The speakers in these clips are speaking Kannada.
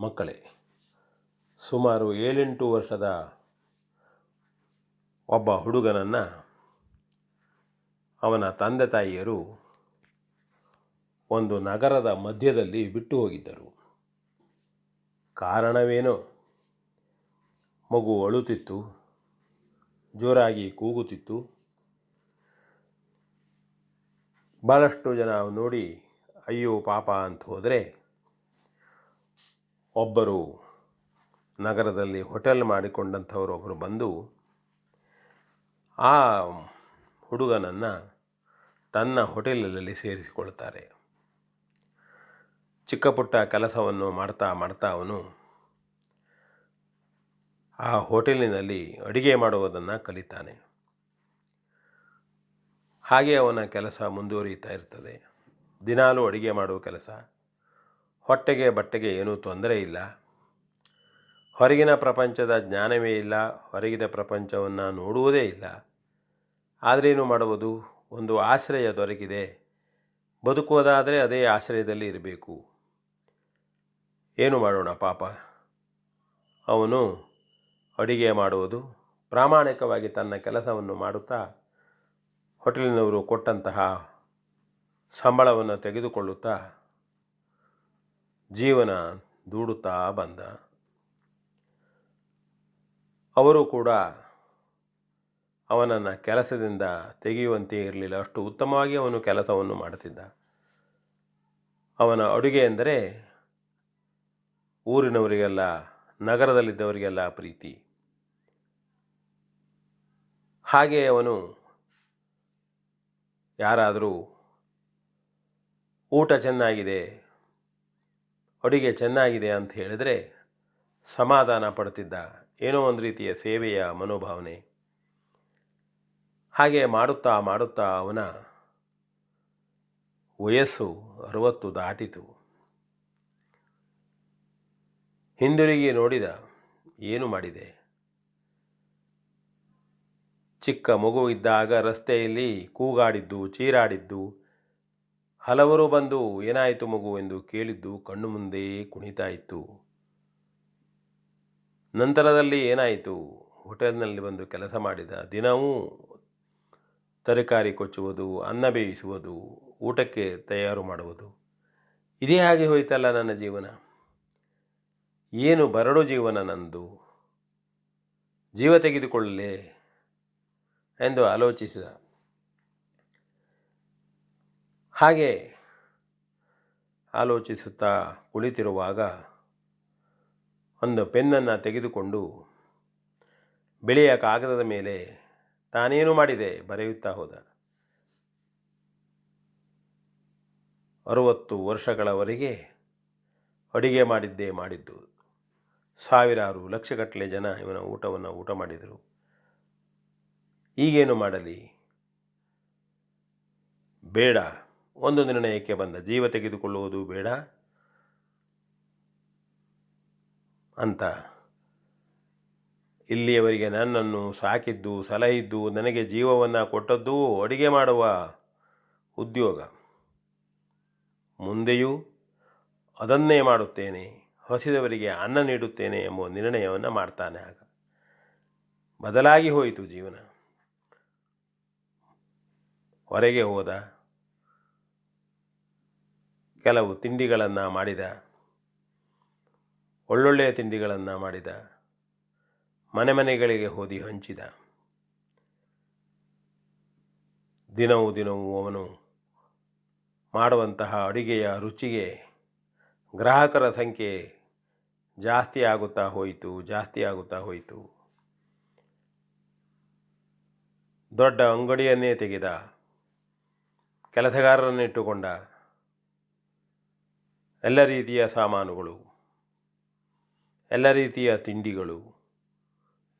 ಮಕ್ಕಳೇ, ಸುಮಾರು ಏಳೆಂಟು ವರ್ಷದ ಒಬ್ಬ ಹುಡುಗನನ್ನು ಅವನ ತಂದೆ ತಾಯಿಯರು ಒಂದು ನಗರದ ಮಧ್ಯದಲ್ಲಿ ಬಿಟ್ಟು ಹೋಗಿದ್ದರು. ಕಾರಣವೇನೋ? ಮಗು ಅಳುತ್ತಿತ್ತು, ಜೋರಾಗಿ ಕೂಗುತ್ತಿತ್ತು. ಭಾಳಷ್ಟು ಜನ ನೋಡಿ, ಅಯ್ಯೋ ಪಾಪ ಅಂತ ಹೋದರೆ ಒಬ್ಬರು ನಗರದಲ್ಲಿ ಹೋಟೆಲ್ ಮಾಡಿಕೊಂಡಂಥವ್ರು ಒಬ್ಬರು ಬಂದು ಆ ಹುಡುಗನನ್ನು ತನ್ನ ಹೋಟೆಲಲ್ಲಿ ಸೇರಿಸಿಕೊಳ್ತಾರೆ. ಚಿಕ್ಕ ಪುಟ್ಟ ಕೆಲಸವನ್ನು ಮಾಡ್ತಾ ಮಾಡ್ತಾ ಅವನು ಆ ಹೋಟೆಲಿನಲ್ಲಿ ಅಡಿಗೆ ಮಾಡುವುದನ್ನು ಕಲಿತಾನೆ. ಹಾಗೆ ಅವನ ಕೆಲಸ ಮುಂದುವರಿಯುತ್ತಾ ಇರ್ತದೆ. ದಿನಾಲೂ ಅಡಿಗೆ ಮಾಡುವ ಕೆಲಸ. ಹೊಟ್ಟೆಗೆ ಬಟ್ಟೆಗೆ ಏನೂ ತೊಂದರೆ ಇಲ್ಲ. ಹೊರಗಿನ ಪ್ರಪಂಚದ ಜ್ಞಾನವೇ ಇಲ್ಲ. ಹೊರಗಿದ ಪ್ರಪಂಚವನ್ನು ನೋಡುವುದೇ ಇಲ್ಲ. ಆದರೇನು ಮಾಡುವುದು? ಒಂದು ಆಶ್ರಯ ದೊರಕಿದೆ. ಬದುಕುವುದಾದರೆ ಅದೇ ಆಶ್ರಯದಲ್ಲಿ ಇರಬೇಕು. ಏನು ಮಾಡೋಣ ಪಾಪ? ಅವನು ಅಡಿಗೆ ಮಾಡುವುದು, ಪ್ರಾಮಾಣಿಕವಾಗಿ ತನ್ನ ಕೆಲಸವನ್ನು ಮಾಡುತ್ತಾ ಹೋಟೆಲಿನವರು ಕೊಟ್ಟಂತಹ ಸಂಬಳವನ್ನು ತೆಗೆದುಕೊಳ್ಳುತ್ತಾ ಜೀವನ ದೂಡುತ್ತಾ ಬಂದ. ಅವರು ಕೂಡ ಅವನನ್ನು ಕೆಲಸದಿಂದ ತೆಗೆಯುವಂತೆ ಇರಲಿಲ್ಲ. ಅಷ್ಟು ಉತ್ತಮವಾಗಿ ಅವನು ಕೆಲಸವನ್ನು ಮಾಡುತ್ತಿದ್ದ. ಅವನ ಅಡುಗೆ ಎಂದರೆ ಊರಿನವರಿಗೆಲ್ಲ, ನಗರದಲ್ಲಿದ್ದವರಿಗೆಲ್ಲ ಪ್ರೀತಿ. ಹಾಗೆ ಅವನು ಯಾರಾದರೂ ಊಟ ಚೆನ್ನಾಗಿದೆ ಅಡುಗೆ ಚೆನ್ನಾಗಿದೆ ಅಂತ ಹೇಳಿದರೆ ಸಮಾಧಾನ ಪಡ್ತಿದ್ದ. ಏನೋ ಒಂದು ರೀತಿಯ ಸೇವೆಯ ಮನೋಭಾವನೆ. ಹಾಗೆ ಮಾಡುತ್ತಾ ಮಾಡುತ್ತಾ ಅವನ ವಯಸ್ಸು ಅರವತ್ತು ದಾಟಿತು. ಹಿಂದಿರುಗಿ ನೋಡಿದ ಏನು ಮಾಡಿದೆ? ಚಿಕ್ಕ ಮಗು ಇದ್ದಾಗ ರಸ್ತೆಯಲ್ಲಿ ಕೂಗಾಡಿದ್ದು, ಚೀರಾಡಿದ್ದು ಹಲವರು ಬಂದು ಏನಾಯಿತು ಮಗು ಎಂದು ಕೇಳಿದ್ದು ಕಣ್ಣು ಮುಂದೆ ಕುಣಿತಾ ಇತ್ತು. ನಂತರದಲ್ಲಿ ಏನಾಯಿತು? ಹೋಟೆಲ್ನಲ್ಲಿ ಬಂದು ಕೆಲಸ ಮಾಡಿದ ದಿನವೂ ತರಕಾರಿ ಕೊಚ್ಚುವುದು, ಅನ್ನ ಬೇಯಿಸುವುದು, ಊಟಕ್ಕೆ ತಯಾರು ಮಾಡುವುದು. ಇದೇ ಹಾಗೆ ಹೋಯ್ತಲ್ಲ ನನ್ನ ಜೀವನ. ಏನು ಬರಡು ಜೀವನ ನಂದು? ಜೀವ ತೆಗೆದುಕೊಳ್ಳಲೇ? ಎಂದು ಆಲೋಚಿಸಿದ. ಹಾಗೆ ಆಲೋಚಿಸುತ್ತಾ ಕುಳಿತಿರುವಾಗ ಒಂದು ಪೆನ್ನನ್ನು ತೆಗೆದುಕೊಂಡು ಬಿಳಿಯ ಕಾಗದದ ಮೇಲೆ ತಾನೇನು ಮಾಡಿದೆ ಬರೆಯುತ್ತಾ ಹೋದ. ಅರುವತ್ತು ವರ್ಷಗಳವರೆಗೆ ಅಡಿಗೆ ಮಾಡಿದ್ದೇ ಮಾಡಿದ್ದು. ಸಾವಿರಾರು ಲಕ್ಷಗಟ್ಟಲೆ ಜನ ಇವನ ಊಟವನ್ನು ಊಟ ಮಾಡಿದರು. ಈಗೇನು ಮಾಡಲಿ? ಬೇಡ. ಒಂದು ನಿರ್ಣಯಕ್ಕೆ ಬಂದ. ಜೀವ ತೆಗೆದುಕೊಳ್ಳುವುದು ಬೇಡ ಅಂತ. ಇಲ್ಲಿಯವರೆಗೆ ನನ್ನನ್ನು ಸಾಕಿದ್ದು, ಸಲಹಿದ್ದು, ನನಗೆ ಜೀವವನ್ನು ಕೊಟ್ಟದ್ದು ಅಡುಗೆ ಮಾಡುವ ಉದ್ಯೋಗ. ಮುಂದೆಯೂ ಅದನ್ನೇ ಮಾಡುತ್ತೇನೆ. ಹಸಿದವರಿಗೆ ಅನ್ನ ನೀಡುತ್ತೇನೆ ಎಂಬ ನಿರ್ಣಯವನ್ನು ಮಾಡ್ತಾನೆ ಆಗ. ಬದಲಾಗಿ ಹೋಯಿತು ಜೀವನ. ಹೊರಗೆ ಹೋದ ಕೆಲವು ತಿಂಡಿಗಳನ್ನು ಮಾಡಿದ. ಒಳ್ಳೊಳ್ಳೆಯ ತಿಂಡಿಗಳನ್ನು ಮಾಡಿದ. ಮನೆ ಮನೆಗಳಿಗೆ ಹೋದಿ ಹಂಚಿದ. ದಿನವೂ ದಿನವೂ ಅವನು ಮಾಡುವಂತಹ ಅಡುಗೆಯ ರುಚಿಗೆ ಗ್ರಾಹಕರ ಸಂಖ್ಯೆ ಜಾಸ್ತಿ ಆಗುತ್ತಾ ಹೋಯಿತು, ಜಾಸ್ತಿ ಆಗುತ್ತಾ ಹೋಯಿತು. ದೊಡ್ಡ ಅಂಗಡಿಯನ್ನೇ ತೆಗೆದ. ಕೆಲಸಗಾರರನ್ನಿಟ್ಟುಕೊಂಡ. ಎಲ್ಲ ರೀತಿಯ ಸಾಮಾನುಗಳು, ಎಲ್ಲ ರೀತಿಯ ತಿಂಡಿಗಳು,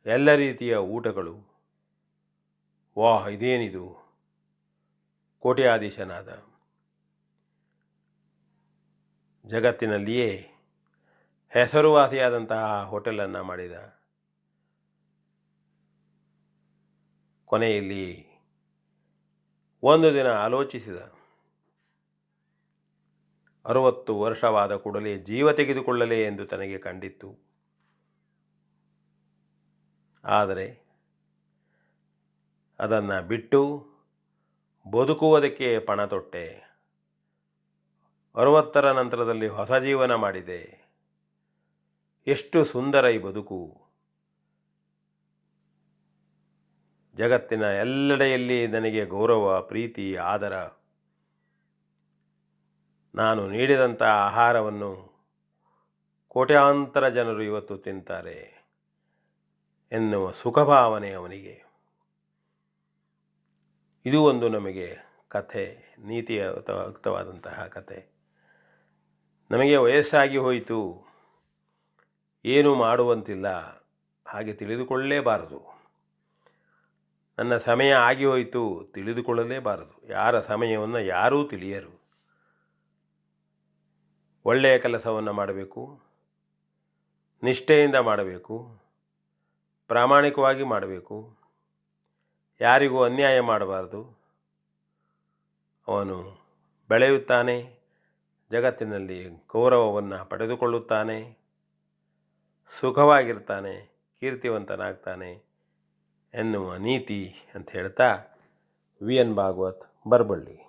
ಎಲ್ಲ ರೀತಿಯ ಊಟಗಳು. ವಾಹ್, ಇದೇನಿದು? ಕೋಟ್ಯಾಧೀಶನಾದ ಜಗತ್ತಿನಲ್ಲಿಯೇ ಹೆಸರುವಾಸಿಯಾದಂತಹ ಹೋಟೆಲನ್ನು ಮಾಡಿದ ಕೊನೆಯಲ್ಲಿ ಒಂದು ದಿನ ಆಲೋಚಿಸಿದ ಅರುವತ್ತು ವರ್ಷವಾದ ಕೂಡಲೇ ಜೀವ ತೆಗೆದುಕೊಳ್ಳಲೇ ಎಂದು ತನಗೆ ಕಂಡಿತ್ತು. ಆದರೆ ಅದನ್ನು ಬಿಟ್ಟು ಬದುಕುವುದಕ್ಕೆ ಪಣ ತೊಟ್ಟೆ. ಅರುವತ್ತರ ನಂತರದಲ್ಲಿ ಹೊಸ ಜೀವನ ಮಾಡಿದೆ. ಎಷ್ಟು ಸುಂದರ ಈ ಬದುಕು. ಜಗತ್ತಿನ ಎಲ್ಲೆಡೆಯಲ್ಲಿ ನನಗೆ ಗೌರವ, ಪ್ರೀತಿ, ಆದರ ನಾನು ನೀಡಿದಂಥ ಆಹಾರವನ್ನು ಕೋಟ್ಯಾಂತರ ಜನರು ಇವತ್ತು ತಿಂತಾರೆ ಎನ್ನುವ ಸುಖಭಾವನೆ ಅವನಿಗೆ. ಇದು ಒಂದು ನಮಗೆ ಕಥೆ ನೀತಿಯುಕ್ತವಾದಂತಹ ಕಥೆ. ನಮಗೆ ವಯಸ್ಸಾಗಿ ಹೋಯಿತು, ಏನು ಮಾಡುವಂತಿಲ್ಲ, ಹಾಗೆ ತಿಳಿದುಕೊಳ್ಳಲೇಬಾರದು. ನನ್ನ ಸಮಯ ಆಗಿ ಹೋಯಿತು, ತಿಳಿದುಕೊಳ್ಳಲೇಬಾರದು. ಯಾರ ಸಮಯವನ್ನು ಯಾರೂ ತಿಳಿಯರು. ಒಳ್ಳೆಯ ಕೆಲಸವನ್ನು ಮಾಡಬೇಕು, ನಿಷ್ಠೆಯಿಂದ ಮಾಡಬೇಕು, ಪ್ರಾಮಾಣಿಕವಾಗಿ ಮಾಡಬೇಕು, ಯಾರಿಗೂ ಅನ್ಯಾಯ ಮಾಡಬಾರದು. ಅವನು ಬೆಳೆಯುತ್ತಾನೆ, ಜಗತ್ತಿನಲ್ಲಿ ಗೌರವವನ್ನು ಪಡೆದುಕೊಳ್ಳುತ್ತಾನೆ, ಸುಖವಾಗಿರ್ತಾನೆ, ಕೀರ್ತಿವಂತನಾಗ್ತಾನೆ ಎನ್ನುವ ನೀತಿ ಅಂತ ಹೇಳ್ತಾ ವಿ ಎನ್ ಭಾಗವತ್ ಬರಬಳ್ಳಿ.